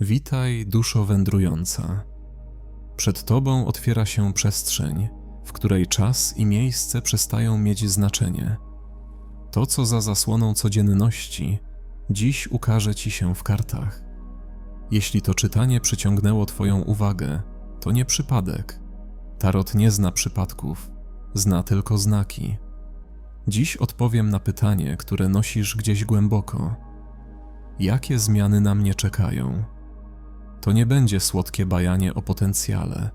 Witaj, duszo wędrująca. Przed tobą otwiera się przestrzeń, w której czas i miejsce przestają mieć znaczenie. To, co za zasłoną codzienności, dziś ukaże ci się w kartach. Jeśli to czytanie przyciągnęło Twoją uwagę, to nie przypadek. Tarot nie zna przypadków, zna tylko znaki. Dziś odpowiem na pytanie, które nosisz gdzieś głęboko. Jakie zmiany na mnie czekają? To nie będzie słodkie bajanie o potencjale.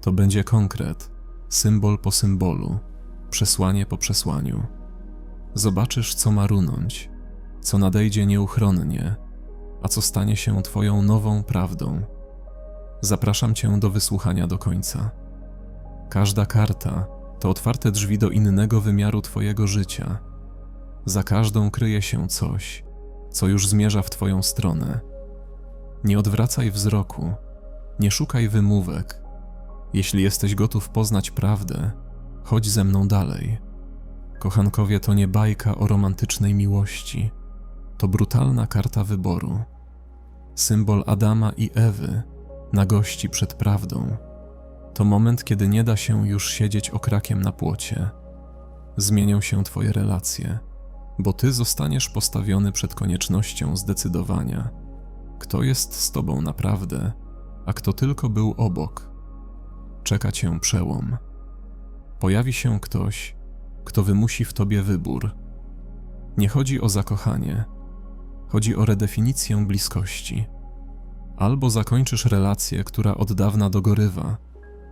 To będzie konkret, symbol po symbolu, przesłanie po przesłaniu. Zobaczysz, co ma runąć, co nadejdzie nieuchronnie, a co stanie się Twoją nową prawdą. Zapraszam Cię do wysłuchania do końca. Każda karta to otwarte drzwi do innego wymiaru Twojego życia. Za każdą kryje się coś, co już zmierza w Twoją stronę. Nie odwracaj wzroku, nie szukaj wymówek. Jeśli jesteś gotów poznać prawdę, chodź ze mną dalej. Kochankowie to nie bajka o romantycznej miłości, to brutalna karta wyboru. Symbol Adama i Ewy na gości przed prawdą. To moment, kiedy nie da się już siedzieć okrakiem na płocie. Zmienią się Twoje relacje, bo Ty zostaniesz postawiony przed koniecznością zdecydowania, kto jest z Tobą naprawdę, a kto tylko był obok. Czeka Cię przełom. Pojawi się ktoś, kto wymusi w Tobie wybór. Nie chodzi o zakochanie, chodzi o redefinicję bliskości. Albo zakończysz relację, która od dawna dogorywa,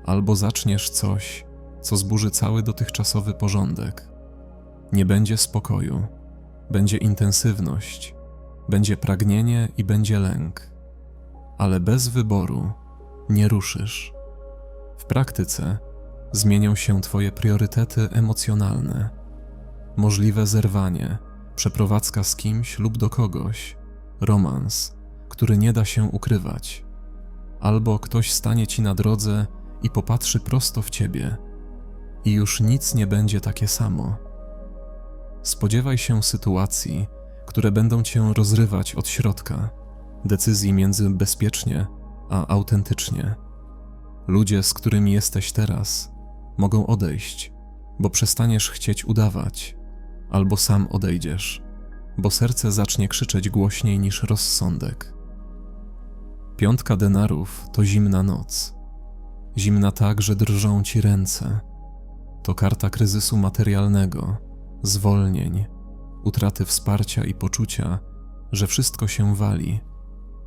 albo zaczniesz coś, co zburzy cały dotychczasowy porządek. Nie będzie spokoju, będzie intensywność, będzie pragnienie i będzie lęk, ale bez wyboru nie ruszysz. W praktyce zmienią się Twoje priorytety emocjonalne. Możliwe zerwanie, przeprowadzka z kimś lub do kogoś, romans, który nie da się ukrywać, albo ktoś stanie Ci na drodze i popatrzy prosto w Ciebie, i już nic nie będzie takie samo. Spodziewaj się sytuacji, które będą Cię rozrywać od środka, decyzji między bezpiecznie a autentycznie. Ludzie, z którymi jesteś teraz, mogą odejść, bo przestaniesz chcieć udawać, albo sam odejdziesz, bo serce zacznie krzyczeć głośniej niż rozsądek. Piątka denarów to zimna noc. Zimna tak, że drżą ci ręce. To karta kryzysu materialnego, zwolnień, utraty wsparcia i poczucia, że wszystko się wali,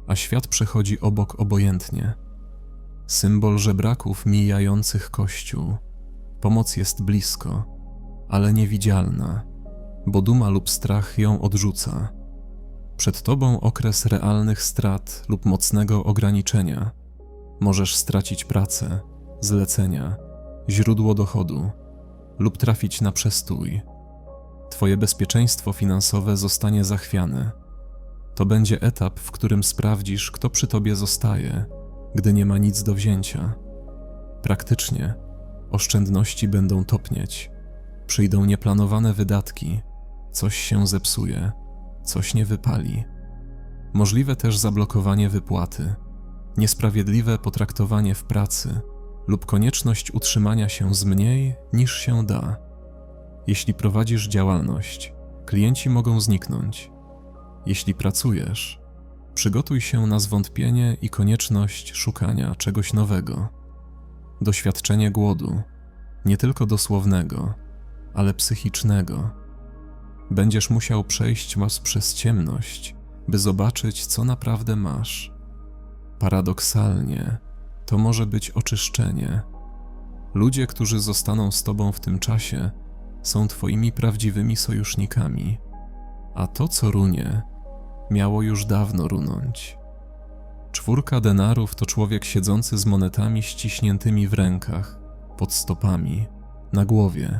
a świat przechodzi obok obojętnie. Symbol żebraków mijających kościół. Pomoc jest blisko, ale niewidzialna, bo duma lub strach ją odrzuca. Przed tobą okres realnych strat lub mocnego ograniczenia. Możesz stracić pracę, zlecenia, źródło dochodu lub trafić na przestój. Twoje bezpieczeństwo finansowe zostanie zachwiane. To będzie etap, w którym sprawdzisz, kto przy tobie zostaje, gdy nie ma nic do wzięcia. Praktycznie oszczędności będą topnieć, przyjdą nieplanowane wydatki, coś się zepsuje, coś nie wypali. Możliwe też zablokowanie wypłaty, niesprawiedliwe potraktowanie w pracy lub konieczność utrzymania się z mniej niż się da. Jeśli prowadzisz działalność, klienci mogą zniknąć. Jeśli pracujesz, przygotuj się na zwątpienie i konieczność szukania czegoś nowego. Doświadczenie głodu, nie tylko dosłownego, ale psychicznego. Będziesz musiał przejść mas przez ciemność, by zobaczyć, co naprawdę masz. Paradoksalnie, to może być oczyszczenie. Ludzie, którzy zostaną z tobą w tym czasie, są twoimi prawdziwymi sojusznikami, a to, co runie, miało już dawno runąć. Czwórka denarów to człowiek siedzący z monetami ściśniętymi w rękach, pod stopami, na głowie.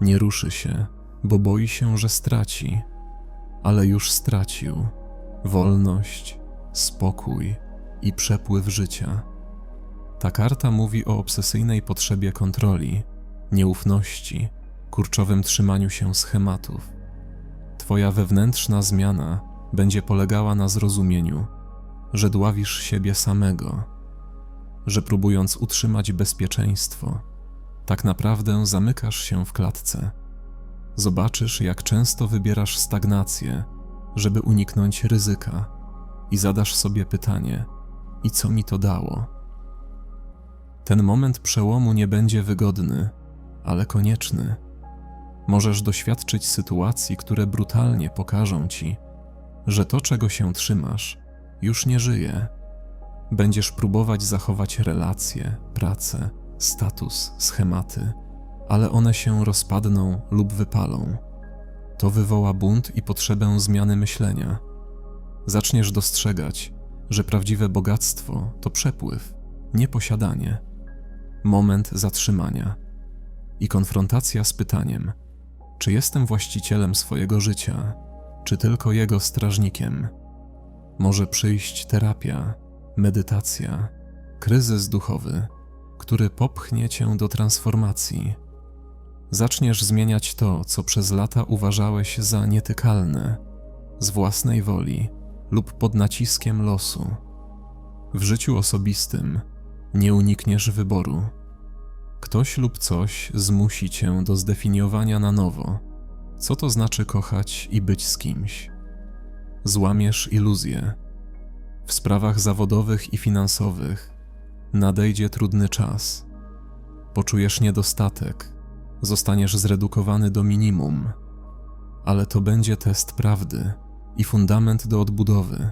Nie ruszy się, bo boi się, że straci, ale już stracił wolność, spokój i przepływ życia. Ta karta mówi o obsesyjnej potrzebie kontroli, nieufności, kurczowym trzymaniu się schematów. Twoja wewnętrzna zmiana będzie polegała na zrozumieniu, że dławisz siebie samego, że próbując utrzymać bezpieczeństwo, tak naprawdę zamykasz się w klatce. Zobaczysz, jak często wybierasz stagnację, żeby uniknąć ryzyka, i zadasz sobie pytanie: i co mi to dało? Ten moment przełomu nie będzie wygodny, ale konieczny. Możesz doświadczyć sytuacji, które brutalnie pokażą ci, że to, czego się trzymasz, już nie żyje. Będziesz próbować zachować relacje, pracę, status, schematy, ale one się rozpadną lub wypalą. To wywoła bunt i potrzebę zmiany myślenia. Zaczniesz dostrzegać, że prawdziwe bogactwo to przepływ, nie posiadanie. Moment zatrzymania i konfrontacja z pytaniem: czy jestem właścicielem swojego życia, czy tylko jego strażnikiem? Może przyjść terapia, medytacja, kryzys duchowy, który popchnie cię do transformacji. Zaczniesz zmieniać to, co przez lata uważałeś za nietykalne, z własnej woli lub pod naciskiem losu. W życiu osobistym nie unikniesz wyboru. Ktoś lub coś zmusi cię do zdefiniowania na nowo, co to znaczy kochać i być z kimś. Złamiesz iluzję. W sprawach zawodowych i finansowych nadejdzie trudny czas. Poczujesz niedostatek, zostaniesz zredukowany do minimum, ale to będzie test prawdy i fundament do odbudowy.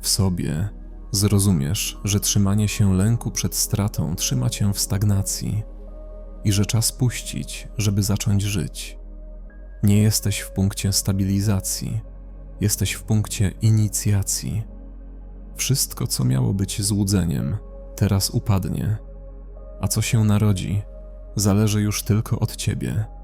W sobie zrozumiesz, że trzymanie się lęku przed stratą trzyma cię w stagnacji i że czas puścić, żeby zacząć żyć. Nie jesteś w punkcie stabilizacji, jesteś w punkcie inicjacji. Wszystko, co miało być złudzeniem, teraz upadnie, a co się narodzi, zależy już tylko od ciebie.